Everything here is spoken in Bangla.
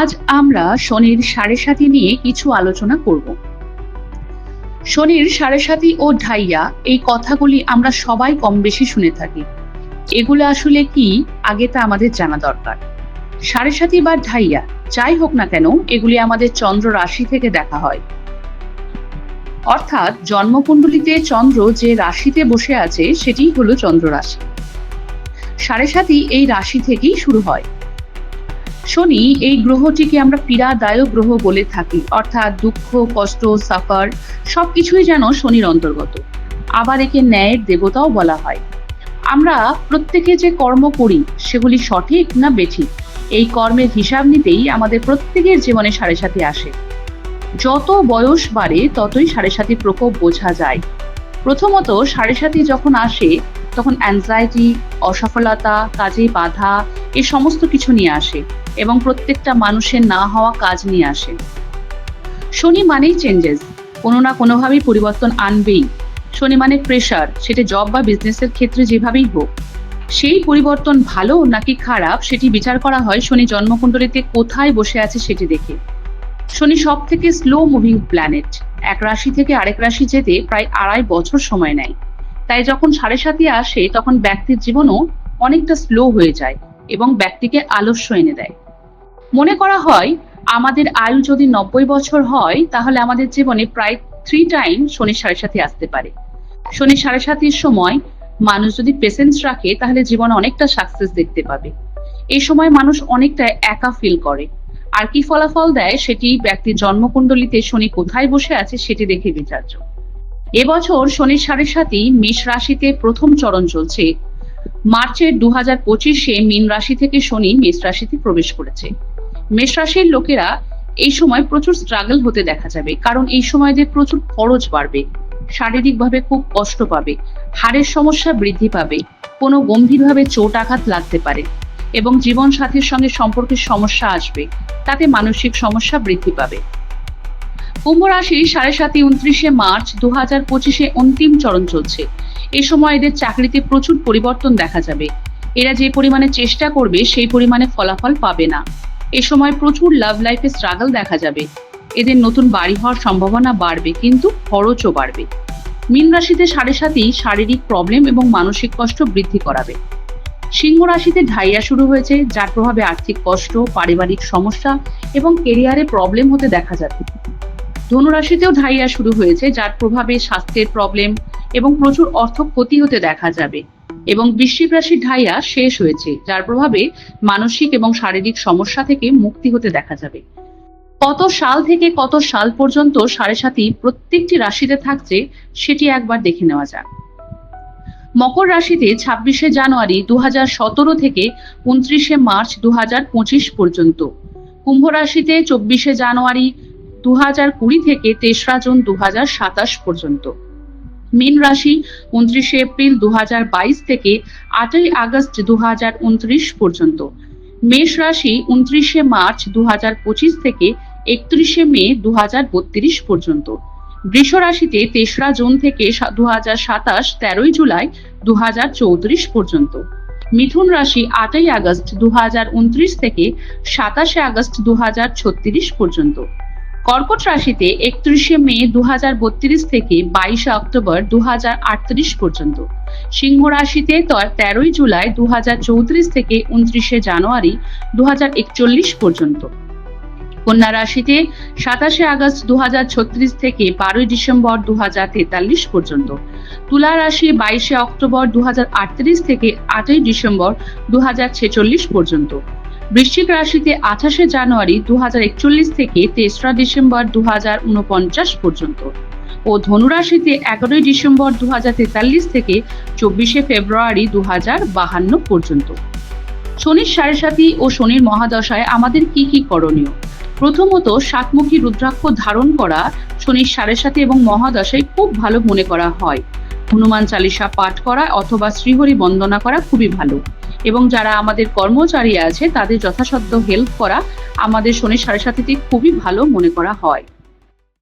আজ আমরা শনির সাড়ে সাথী নিয়ে কিছু আলোচনা করব। শনির সাড়ে সাথী ও ঢাইয়া, এই কথাগুলি আমরা সবাই কম বেশি শুনে থাকি। এগুলো আসলে কি, আগে তা আমাদের জানা দরকার। সাড়ে সাথী বা ঢাইয়া, যাই হোক না কেন, এগুলি আমাদের চন্দ্র রাশি থেকে দেখা হয়। অর্থাৎ জন্মকুণ্ডলিতে চন্দ্র যে রাশিতে বসে আছে, সেটিই হলো চন্দ্র রাশি। সাড়ে সাথী এই রাশি থেকেই শুরু হয়। শনি এই গ্রহটিকে আমরা পীড়াদায়ক গ্রহ বলে থাকি। অর্থাৎ দুঃখ, কষ্ট সাফার সবকিছুই যেন শনির অন্তর্গত। আবার একে ন্যায়ের দেবতাও বলা হয়। আমরা প্রত্যেকে যে কর্ম করি, সেগুলি সঠিক না বেঠিক, এই কর্মের হিসাব নিতেই আমাদের প্রত্যেকের জীবনে সাড়ে সাথে আসে। যত বয়স বাড়ে, ততই সাড়ে সাথে প্রকোপ বোঝা যায়। প্রথমত সাড়ে সাথে যখন আসে, তখন অ্যাংজাইটি অসফলতা, কাজে বাধা, এ সমস্ত কিছু নিয়ে আসে। এবং প্রত্যেকটা মানুষের না হওয়া কাজ নিয়ে আসে। শনি মানেই চেঞ্জেস কোনো না কোনোভাবেই পরিবর্তন আনবেই। শনি মানে প্রেশার সেটা জব বা বিজনেসের ক্ষেত্রে যেভাবেই হোক। সেই পরিবর্তন ভালো নাকি খারাপ, সেটি বিচার করা হয় শনি জন্মকুণ্ডলিতে কোথায় বসে আছে সেটি দেখে। শনি সব থেকে স্লো মুভিং প্ল্যানেট এক রাশি থেকে আরেক রাশি যেতে প্রায় আড়াই বছর সময় নেয়। তাই যখন সাড়ে সাথে আসে, তখন ব্যক্তির জীবনও অনেকটা স্লো হয়ে যায় এবং ব্যক্তিকে আলস্য এনে দেয়। মনে করা হয় আমাদের আয়ু যদি নব্বই বছর হয়, তাহলে আমাদের জীবনে প্রায় থ্রি টাইম শনি সাড়ে সাথে আসতে পারে। শনি সাড়ে সাতির সময় মানুষ যদি পেশেন্স রাখে, তাহলে জীবনে অনেকটা সাকসেস দেখতে পাবে। এই সময় মানুষ অনেকটা একা ফিল করে। আর কি ফলাফল দেয় সেটি ব্যক্তির জন্মকুণ্ডলিতে শনি কোথায় বসে আছে সেটি দেখে বিচার্য। এবছর শনির সাড়ে সাতই মেষ রাশিতে প্রথম চরণ চলছে। মার্চের দু হাজার পঁচিশে মীন রাশি থেকে শনি মেষ রাশিতে প্রবেশ করেছে। মেষ রাশির লোকেরা এই সময় প্রচুর স্ট্রাগল হতে দেখা যাবে। কারণ এই সময় যে প্রচুর খরচ বাড়বে, শারীরিকভাবে খুব কষ্ট পাবে, হাড়ের সমস্যা বৃদ্ধি পাবে, কোনো গম্ভীরভাবে চোট আঘাত লাগতে পারে এবং জীবন সাথীর সঙ্গে সম্পর্কের সমস্যা আসবে, তাতে মানসিক সমস্যা বৃদ্ধি পাবে। কুম্ভ রাশি সাড়ে সাতই, উনত্রিশে মার্চ দু হাজার পঁচিশে অন্তিম চরণ চলছে। এ সময় এদের চাকরিতে প্রচুর পরিবর্তন দেখা যাবে। এরা যে পরিমাণে চেষ্টা করবে, সেই পরিমাণে ফলাফল পাবে না। এ সময় প্রচুর লাভ লাইফে স্ট্রাগল দেখা যাবে। এদের নতুন বাড়ি হওয়ার সম্ভাবনা বাড়বে, কিন্তু খরচও বাড়বে। মীন রাশিতে সাড়ে সাতেই শারীরিক প্রবলেম এবং মানসিক কষ্ট বৃদ্ধি করাবে। সিংহ রাশিতে ঢাইয়া শুরু হয়েছে, যার প্রভাবে আর্থিক কষ্ট, পারিবারিক সমস্যা এবং কেরিয়ারে প্রবলেম হতে দেখা যাবে। ধনুরাশিতেও ঢাইয়া শুরু হয়েছে, যার প্রভাবে স্বাস্থ্যের প্রবলেম এবং প্রচুর অর্থ ক্ষতি হতে দেখা যাবে। এবং বৃশ্চিক রাশির ঢাইয়া শেষ হয়েছে, যার প্রভাবে মানসিক এবং শারীরিক সমস্যা থেকে মুক্তি হতে দেখা যাবে। কত সাল থেকে কত সাল পর্যন্ত সাড়ে সাতই প্রত্যেকটি রাশিতে থাকছে, সেটি একবার দেখে নেওয়া যাক। মকর রাশিতে ছাব্বিশে জানুয়ারি দু হাজার সতেরো থেকে উনত্রিশে মার্চ দু হাজার পঁচিশ পর্যন্ত। কুম্ভ রাশিতে চব্বিশে জানুয়ারি দু থেকে তেসরা জুন দু হাজার সাতাশ পর্যন্ত। মীন রাশি উনত্রিশে এপ্রিল দুহাজার বাইশ থেকে আটই আগস্ট দুহাজার উনত্রিশ পর্যন্ত। মেষ রাশি উনত্রিশে মার্চ দুহাজার পঁচিশ থেকে একত্রিশে মে দু পর্যন্ত। বৃষ রাশিতে তেসরা জুন থেকে দু হাজার সাতাশ তেরোই জুলাই দু চৌত্রিশ পর্যন্ত। মিথুন রাশি আটই আগস্ট দুহাজার উনত্রিশ থেকে সাতাশে আগস্ট দু হাজার ছত্রিশ পর্যন্ত। কর্কট রাশিতে একত্রিশে মে দু থেকে বাইশে অক্টোবর দুহাজার আটত্রিশ পর্যন্ত। সিংহ রাশিতে তেরোই জুলাই দুহাজার চৌত্রিশ থেকে উনত্রিশে জানুয়ারি দুহাজার একচল্লিশ পর্যন্ত। কন্যা রাশিতে সাতাশে আগস্ট দু হাজার ছত্রিশ থেকে বারোই ডিসেম্বর দু হাজার তেতাল্লিশ পর্যন্ত। তুলা রাশি বাইশে অক্টোবর দু হাজার আটত্রিশ থেকে আটই ডিসেম্বর দু হাজার ছেচল্লিশ পর্যন্ত। বৃশ্চিক রাশিতে আঠাশে জানুয়ারি দু হাজার একচল্লিশ থেকে তেসরা ডিসেম্বর দু হাজার ঊনপঞ্চাশ পর্যন্ত ও ধনুরাশিতে এগারোই ডিসেম্বর দু হাজার তেতাল্লিশ থেকে চব্বিশে ফেব্রুয়ারি দু পর্যন্ত। শনির সাড়ে সাথী ও শনির মহাদশায় আমাদের কি কি করণীয়? প্রথমত, সাতমুখী রুদ্রাক্ষ ধারণ করা শনির সাড়ে সাথে এবং মহাদশায় খুব ভালো মনে করা হয়। হনুমান চালিসা পাঠ করা অথবা শ্রীহরি বন্দনা করা খুবই ভালো। এবং যারা আমাদের কর্মচারী আছে, তাদের যথাসাধ্য হেল্প করা আমাদের শনি সাড়ে সাথীতে খুবই ভালো মনে করা হয়।